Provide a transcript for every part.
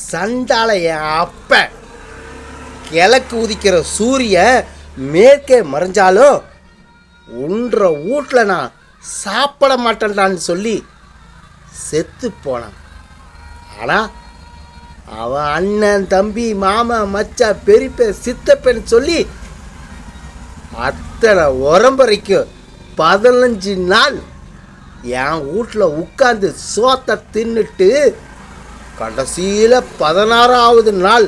சண்டால என் அப்ப. கிழக்கு உதிக்கிற சூரிய மேற்கே மறைஞ்சாலும் உன்ற வீட்டில் நான் சாப்பிட மாட்டேன்டான்னு சொல்லி செத்து போனான். ஆனால் அவன் அண்ணன் தம்பி மாமா மச்சான் பெரியப்ப சித்தப்பன்னு சொல்லி அத்தனை உரம்பரைக்கும் பதினஞ்சு நாள் என் வீட்டில் உட்காந்து சோத்தை தின்னுட்டு கடைசியில் பதினாறாவது நாள்.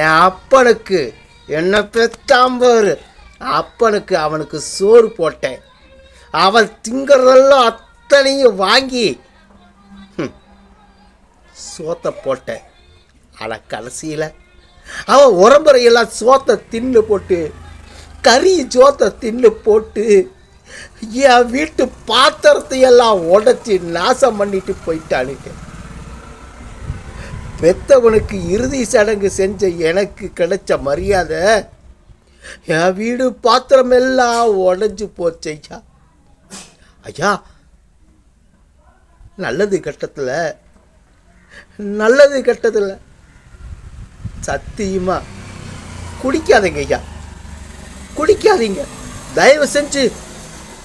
என் அப்பனுக்கு என்ன பெத்தாம்பரு அப்பனுக்கு அவனுக்கு சோறு போட்டேன். அவன் திங்கிறதெல்லாம் அத்தனையும் வாங்கி சோத்தை போட்டேன். ஆனால் கடைசியில் அவன் உரம்புறையெல்லாம் சோத்தை தின்னு போட்டு கறி சோத்தை தின்னு போட்டு என் வீட்டு பாத்திரத்தையெல்லாம் உடைச்சி நாசம் பண்ணிட்டு போயிட்டானுங்க. பெத்தவனுக்கு இறுதி சடங்கு செஞ்ச எனக்கு கிடைச்ச மரியாதை என் வீடு பாத்திரம் எல்லாம் உடஞ்சி போச்சு ஐயா. ஐயா நல்லது கட்டத்தில் நல்லது கட்டத்தில். சத்தியமா குடிக்காதீங்க ஐயா. குடிக்காதீங்க. தயவு செஞ்சு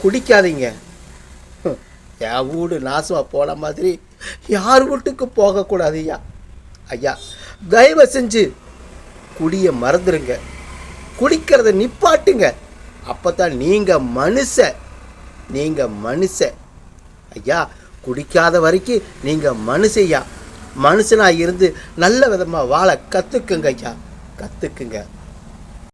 குடிக்காதீங்க. என் வீடு நாசமாக போன மாதிரி யார் வீட்டுக்கு போகக்கூடாது ஐயா? ஐயா தயவு செஞ்சு குடியை மறந்துடுங்க குடிக்கிறத நிப்பாட்டுங்க. அப்போ தான் நீங்கள் மனுஷ. நீங்கள் மனுஷ. ஐயா குடிக்காத வரைக்கும் நீங்கள் மனுஷையா? மனுஷனாக இருந்து நல்ல விதமாக வாழ கற்றுக்குங்க ஐயா. கற்றுக்குங்க